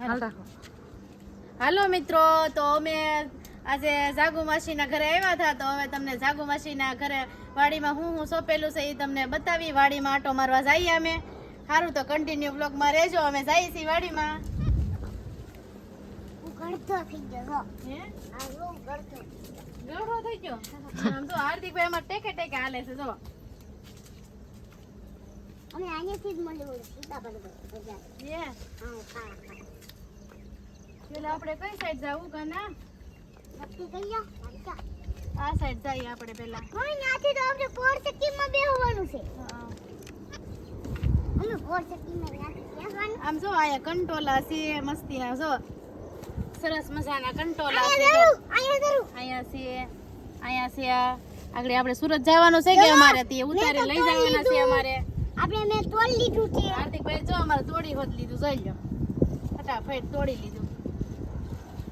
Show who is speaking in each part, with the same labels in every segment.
Speaker 1: હાલ. રાખો
Speaker 2: હાલો મિત્રો તો અમે આજે જાગુ માસીના ઘરે આવ્યા હતા તો હવે તમને જાગુ માસીના ઘરે વાડીમાં હું હું સોંપેલું છે એ તમને બતાવી. વાડીમાં આટો મારવા જઈએ અમે. સારું તો કન્ટિન્યુ બ્લોગમાં રહેજો. અમે જઈએ છીએ વાડીમાં. હે ગળો થઈ ગયો? આમ તો હાર્દિકભાઈ અમાર ટેકે ટેકે હાલે છે જો.
Speaker 3: અમે અહીંયાથી જ સીતાફળ
Speaker 2: આપણે કઈ સાઈડ જવું કે ના
Speaker 3: નક્કી કરી લો અચ્છા
Speaker 2: આ સાઈડ જઈએ આપણે પેલા.
Speaker 3: હવે ત્યાંથી તો આપણે પોર ચક્કીમાં બેહવાનું છે. અમે પોર ચક્કીમાં
Speaker 2: આમ જો આયા કંટોલા છે મસ્તી ના જો. સરસ મજાના કંટોલા છે
Speaker 3: અહીંયા
Speaker 2: છે અહીંયા છે આગળ આપણે સુરત જવાનું છે કે અમારે તે ઉતારે લઈ જવાના છે અમારે.
Speaker 3: આપણે મેં તોડી લીધું છે.
Speaker 2: હાર્દિકભાઈ જો અમારે તોડી હોત લીધું જોઈ લો ફટાફટ તોડી લીધું.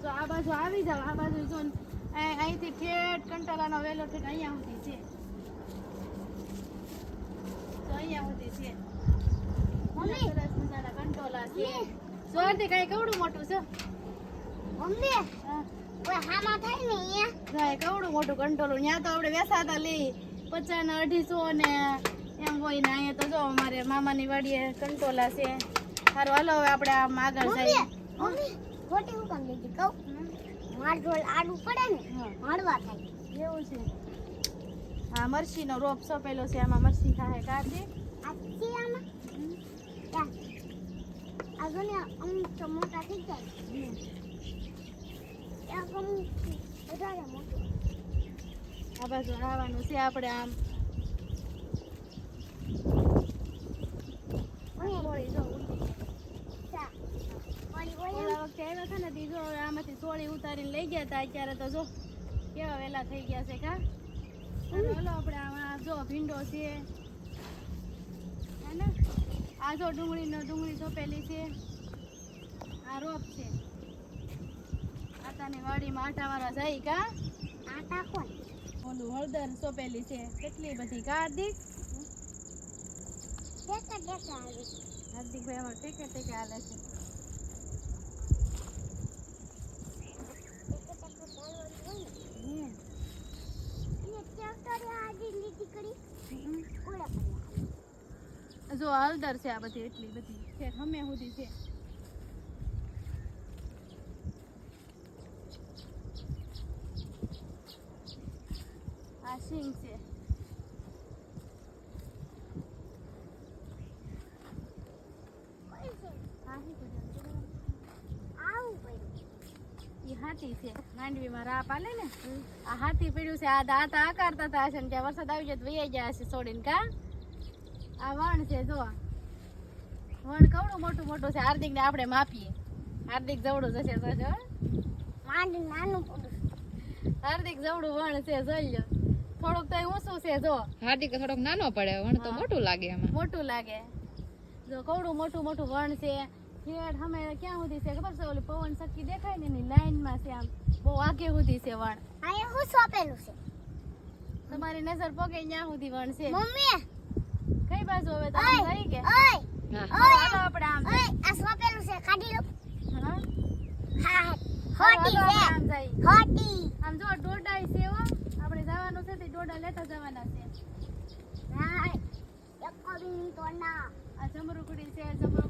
Speaker 2: તો આ બાજુ આવી જાવ આ બાજુ જો અહીંથી ઠેઠ કંટાળાનો વેલો ઠેઠ અહીંયા સુધી છે. તો અહીંયા સુધી છે.
Speaker 3: મમ્મી.
Speaker 2: સરસ મજાના કંટોલા છે. જો હાર્દિક કેવડું મોટું છે.
Speaker 3: મમ્મી. ઓય હામાં થાય ને અહીંયા?
Speaker 2: જાય કવડું મોટું કંટોલું. ત્યાં તો આપણે વેસાતા લઈ પચાસ ને અઢીસો ને એમ હોય ને અહીંયા તો જો અમારે મામાની વાડીએ કંટોલા છે. સારું હાલો હવે આપણે આમ આગળ જઈએ.
Speaker 3: ખોટી હું કામ લીધી કહું માર ઢોલ આડું પડે ને હળવા થાય.
Speaker 2: એવું છે. હા મરસીનો રોપ સોપેલો છે આમાં મરસી ખાય કાચી
Speaker 3: આ છે આમાં? ત્યાં આ જો અમુક મોટા થઈ જાય.
Speaker 2: આ બાજુ આવવાનું છે આપણે આમ
Speaker 3: ઓય
Speaker 2: સોળી જો ઉતરી.
Speaker 3: ચા ઓય ઓય
Speaker 2: ઓલા ને તે જો આમાંથી સોળી ઉતારીને લઈ ગયા હતા અત્યારે તો જો કેવા વેલા થઈ ગયા છે કા? ચાલો આપણે આમાં જો ભીંડો છે. હે ને? આ જો ડુંગળીનો ડુંગળી સોપેલી છે. આ રોપ છે. આટાની વાડીમાં આટા મારવા જાય કા?
Speaker 3: આટા કોણ
Speaker 2: ઓલું હળદર સોપેલી છે. કેટલી બધી
Speaker 3: ટેકા
Speaker 2: હાર્દિકભાઈ અમારે ટેકે ટેકે હાલે છે
Speaker 3: ટેકા ટેકા ચાલવાનું હોય ને
Speaker 2: હે.
Speaker 3: અને ટ્રેક્ટરે આજે લીધી કરી
Speaker 2: હમ.
Speaker 3: કોળા કર્યા
Speaker 2: જો હળદર છે આ બધી એટલી બધી. છે હમે સુધી છે. આ સિંગ છે
Speaker 3: કોઈ છે
Speaker 2: આ શું કર્યું?
Speaker 3: આવું પડ્યું
Speaker 2: ઈ હાથી છે. માંડવીમાં રાપ પાલે ને? આ હાથી પડ્યું છે. આ દાંત આકારતા હતા હશે ને ત્યાં વરસાદ આવી જાય તો વહી ગયા હશે છોડીને કા? આ વણ છે જો. વણ કવડું મોટું મોટું છે. હાર્દિક ને આપણે માપીએ. હાર્દિક જવડું જશે તો જો.
Speaker 3: નાનું
Speaker 2: હાર્દિક જવડું વણ છે જોઈ લો થોડુંક તો ઊંચું છે જો.
Speaker 1: હાર્દિક થોડોક નાનો પડે વણ તો મોટું લાગે એમાં
Speaker 2: મોટું લાગે. જો કવડું મોટું મોટું વણ છે. ઠેઠ અમે ક્યાં સુધી છે? ખબર છે? ઓલી પવન સક્કી દેખાય ને એની લાઈનમાં છે આમ. બહુ આગે સુધી છે વણ.
Speaker 3: અહીંયા હું સોપેલું છે.
Speaker 2: તમારી નજર પગે ત્યાં સુધી વણ છે.
Speaker 3: મમ્મી!
Speaker 2: કઈ બાજુ હવે તો આમ થઈ કે
Speaker 3: ઓય!
Speaker 1: હા.
Speaker 3: ઓય!
Speaker 2: આપણે આમ.
Speaker 3: ઓય! આ સોપેલું છે. કાઢી લો.
Speaker 2: હા?
Speaker 3: હા
Speaker 2: હાલો,
Speaker 3: છે.
Speaker 2: આમ જઈએ
Speaker 3: ખોટી
Speaker 2: આમ જો ડોડા છે હો. આપણે જવાનું છે તે ડોડા લેતા જવાના છે.
Speaker 3: હા એક કવિની તો
Speaker 2: આ જમરૂકડી છે જમરૂક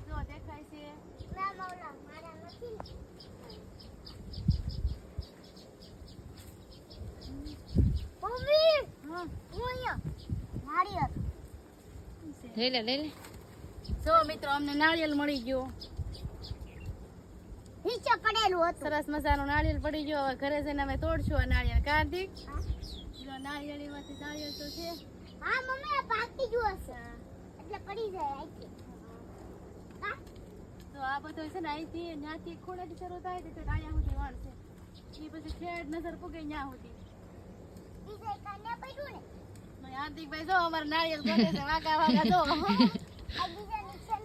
Speaker 1: લઈ લે લઈ લે
Speaker 2: જો મિત્રો અમને નાળિયેર મળી ગયો.
Speaker 3: નીચે પડેલું હતું.
Speaker 2: સરસ મજાનું નાળિયેર પડી ગયો. હવે ઘરે જઈને અમે તોડશું આ નાળિયેર કાર્તિક
Speaker 3: હા.
Speaker 2: જો નાળિયેરીમાંથી નાળિયેર તો છે.
Speaker 3: હા મમ્મી આ પાકી ગયું હશે. એટલે પડી જાય
Speaker 2: તો આ બધો છે ને અહીંથી ત્યાંથી ખૂણેથી શરૂ થાય તો અહીંયા સુધી વાળ છે. એ પછી છેડ નજર પૂગે ત્યાં સુધી. હાર્દિકભાઈ જો અમારે છે વાગા વાગા જો.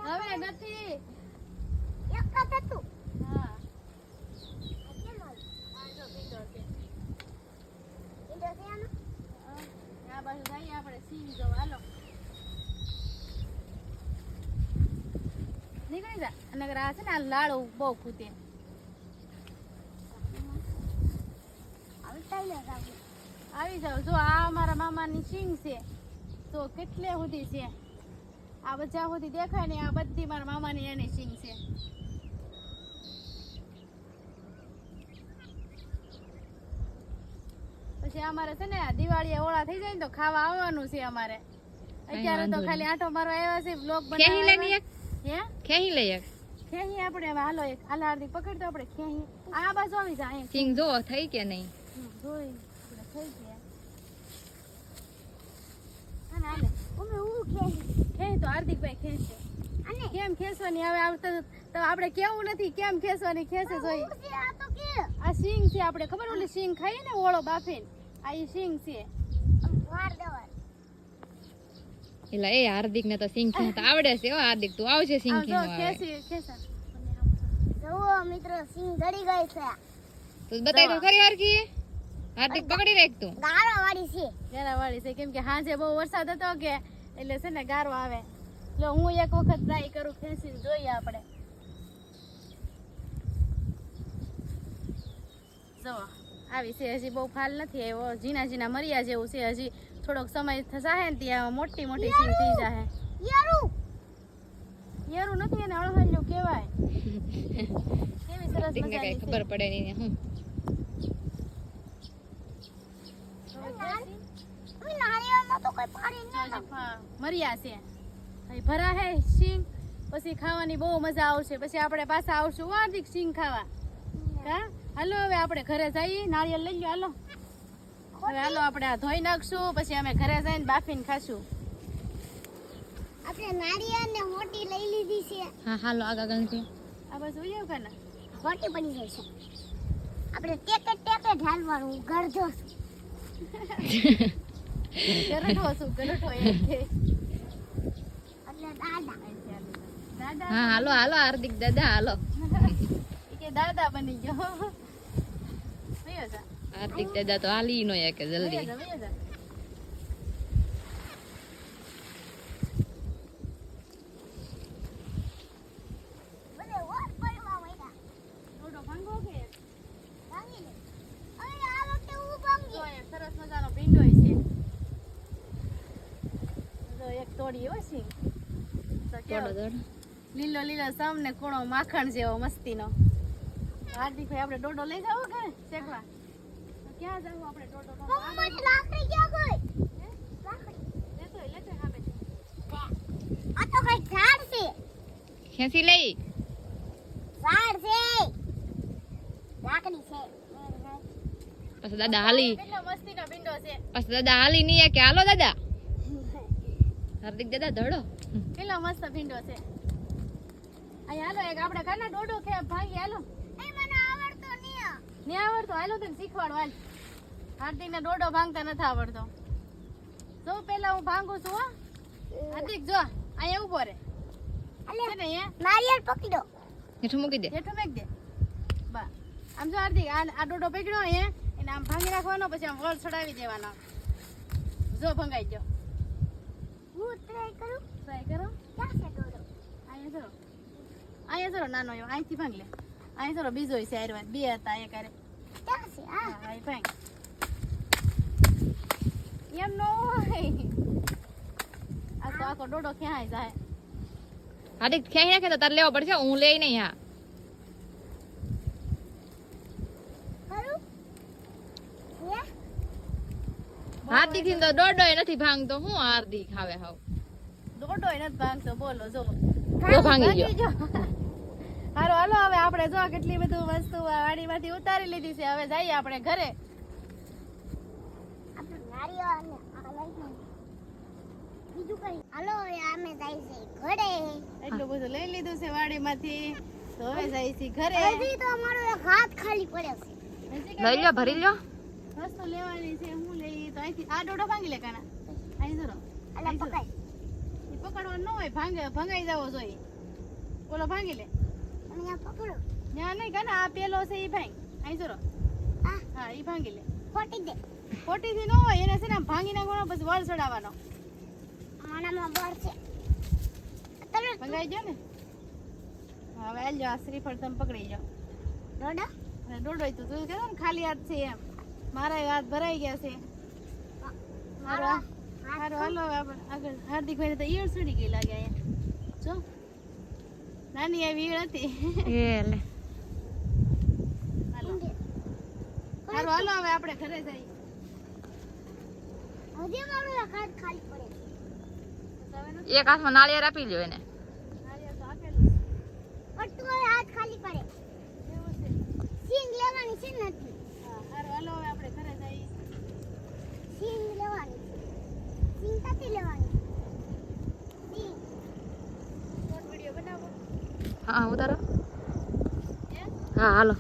Speaker 2: હવે નથી
Speaker 3: એક જ હતું
Speaker 2: હા
Speaker 3: આ કેમ આવ્યું?
Speaker 2: આ જો પીધો છે
Speaker 3: ઈંડો છે આનો?
Speaker 2: હા. આ બાજુ જઈએ આપણે સિંહ જો હાલો અગર આ છે ને આ લાડુ બહુ
Speaker 3: રાવું
Speaker 2: આવી જાવ જો આ અમારા મામાની સિંગ છે. તો કેટલે સુધી છે? આ બધા સુધી દેખાય ને આ બધી મારા મામાની એની સિંગ છે. પછી અમારે છે ને દિવાળી દિવાળીએ ઓળા થઈ જાય ને તો ખાવા આવવાનું છે અમારે. અત્યારે તો ખાલી આંટો મારવા આવ્યા છે બ્લોગ
Speaker 1: બનાવી લઈ
Speaker 2: બનાવવા હે?
Speaker 1: ખેહી લઈ એક.
Speaker 2: ખેહી આપણે હવે હાલો એક હાર્દિક પકડતો આપણે ખેહી. આ બાજુ આવી જાય અહીં.
Speaker 1: સિંગ જો થઈ કે નહીં?
Speaker 2: જોઈ આપણે થઈ ગયા. હાલે હાલે.
Speaker 3: અમે હું ખેલી
Speaker 2: ખેંચ તો હાર્દિકભાઈ ખેંચે.
Speaker 3: અને?
Speaker 2: કેમ ખેંચવાની હવે આવતો તો આપણે કેવું નથી કેમ ખેંચવાની? ખેંચે જોઈ.
Speaker 3: આ તો કે.
Speaker 2: આ સિંગ છે આપણે ખબર ઓલી સિંગ ખાઈએ ને ઓળો બાફીને? આ ઈ સિંગ છે.
Speaker 3: વાર દેવા.
Speaker 1: એટલે એ હાર્દિક ને તો સિંગ ખેંચતા આવડે છે હો હાર્દિક તું આવજે સિંગ
Speaker 2: જો
Speaker 1: ખેંચવા
Speaker 3: જુઓ મિત્રો સિંગ ગળી ગઈ છે.
Speaker 1: તું બતાય તો ખરી હરખી? હાર્દિક પકડી રાખ તું.
Speaker 3: ગારો વાળી છે.
Speaker 2: ઘેરાવાળી છે કેમ કે હાજે બહુ વરસાદ હતો કે એટલે છે ને ગારો આવે. એટલે હું એક વખત ટ્રાય કરું ખેંચીને જોઈએ આપણે. જો આવી છે હજી બહુ ફાલ નથી આવ્યો. ઝીણા ઝીણા મરિયા જેવું છે હજી. થોડોક સમય થશે ને ત્યાં મોટી મોટી સિંગ થઈ જાય
Speaker 3: યારું!
Speaker 2: યેરું નથી એને અળહલ્યું કહેવાય. કેવી સરસ મજાની
Speaker 1: ખબર પડે નહીં હું
Speaker 2: મરિયા છે. ભરા હે સિંગ પછી ખાવાની બહુ મજા આવશે. પછી આપણે પાછા આવશું હાર્દિક સિંગ ખાવા. હા? હાલો હવે આપણે ઘરે જઈએ નાળિયેર લઈ લો હાલો. હવે હાલો આપણે આ ધોઈ નાખશું પછી અમે ઘરે જઈને બાફીને ખાશું.
Speaker 3: આપણે નાળિયેર ને મોટી લઈ લીધી છે.
Speaker 1: હા હાલો આગળ ગણતી
Speaker 2: આ બસ જોઈએ કે ના
Speaker 3: મોટી બની ગઈ છે. આપણે ટેકે ટેકે ઢાલવાનું ગરજો
Speaker 2: ગરઠો શું ગરઠો એ
Speaker 3: એટલે દાદા.
Speaker 2: દાદા.
Speaker 1: હા હાલો હાલો હાર્દિક દાદા હાલો.
Speaker 2: કે દાદા બની ગયો. જા.
Speaker 1: હાર્દિક દાદા તો હાલી નો કે જલ્દી
Speaker 2: સરસ મજાનો ભીંડોય છે જો એક તોડી હોય
Speaker 1: થોડો
Speaker 2: લીલો લીલો સામને ને કૂણો માખણ જેવો મસ્તીનો હાર્દિકભાઈ આપણે ડોડો લઈ જાવ કે શેકવા ક્યાં જાવું આપણે? આ બાજુ.
Speaker 3: મમ્મી લાકડી ક્યાં ગઈ લાકડી.
Speaker 2: લેતોય, લેતોય સામેથી.
Speaker 3: આ તો કઈ ઝાડ છે.
Speaker 1: ખેંચી લઈ.
Speaker 3: ઝાડ છે. લાકડી છે.
Speaker 1: પછી દાદા હાલી.
Speaker 2: કેટલો મસ્તીનો ભીંડો છે.
Speaker 1: પછી દાદા હાલી નહીં કે હાલો દાદા. હાર્દિક દાદા ધડો
Speaker 2: કેટલો મસ્ત ભીંડો છે. અહીં હાલો એક આપણે કાના ડોડો કે ભાઈ હાલો.
Speaker 3: નહીં
Speaker 2: આવડતો? હાલો તને શીખવાડો હાલ. હાર્દિક દોડો ભાંગતા નથી આવડતો. જો પેલા હું ભાંગું છું હો. હાર્દિક જો અહીંયા ઊભો રે.
Speaker 3: નારિયેળ પકડો
Speaker 1: હેઠું મૂકી દે.
Speaker 2: જેઠું મેક દે. બા આમ જો હાર્દિક આ આ ડોડો પકડ્યો અહીંયા એને આમ ભાંગી રાખવાનો પછી આમ વળ ચડાવી દેવાનો. જો ભંગાઈ ગયો.
Speaker 3: હું ટ્રાય કરું?
Speaker 2: ટ્રાય કરો.
Speaker 3: ક્યાં છે ડોડો?
Speaker 2: અહીંયા જરો અહીંયા જરો નાનો એવો અહીંથી ભાંગ લે. અહીંયા જરો બીજો છે આયરવાદ બે હતા એક ભાંગ એમ નો હોય આ તો આખો ડોડો ક્યાં જાય
Speaker 1: હાર્દિક ખેંચી નાખે તો તારે લેવો પડશે હું લઈ નહીં હા હાર્દિકથી તો દોડો નથી ભાંગતો હું હાર્દિક આવે હાવ
Speaker 2: દોડો નથી ભાંગતો બોલો જો
Speaker 1: ભાંગી ગયો
Speaker 2: ગયો હાલો હાલો હવે આપણે જો કેટલી બધું વસ્તુ વાડીમાંથી ઉતારી લીધી છે. હવે જઈએ આપણે ઘરે.
Speaker 3: આપણે નારિયેળ અને આ લઈ જઈએ. બીજું કઈ. હાલો હવે અમે જાય છે ઘરે.
Speaker 2: એટલું બધું લઈ લીધું છે વાડીમાંથી. તો હવે જઈએ છીએ ઘરે.
Speaker 3: હજી તો અમારો એક હાથ ખાલી પડ્યો છે.
Speaker 1: લઈ લ્યો ભરી લ્યો.
Speaker 2: વસ્તુ લેવાની છે હું લઈ તો અહીંથી આ ડોડો ભાંગી લે કાના. અહીં જરો
Speaker 3: પકડ.
Speaker 2: એ પકડવાનું ન હોય ભાંગે ભંગાઈ જવો જોઈએ ઓલો ભાંગી લે.
Speaker 3: આ
Speaker 2: પેલો છે ઈ ભાંગ અહીં જોરો.
Speaker 3: હા.
Speaker 2: હા ઈ ભાંગી લે.
Speaker 3: ફોટી
Speaker 2: ફોટી ન હોય એને છે ને ભાંગી નાખવાનો પછી વળ ચડાવવાનો. માનામાં ને? હવે આલ આ શ્રીફળ તમે પકડી જાઓ ડોડો? ડોડો તું તું કે ખાલી હાથ છે એમ. મારા હાથ ભરાઈ ગયા છે. મારો હાલો આગળ હાર્દિક ભાઈ તો ઈયર સડી ગઈ લાગે જો. નાની એવી ઈળ હતી.
Speaker 1: એલે
Speaker 2: હાલો. હાલો આપણે ઘરે જઈએ.
Speaker 3: એક
Speaker 1: હાથમાં નાળિયેર આપી લ્યો એને. 扒了？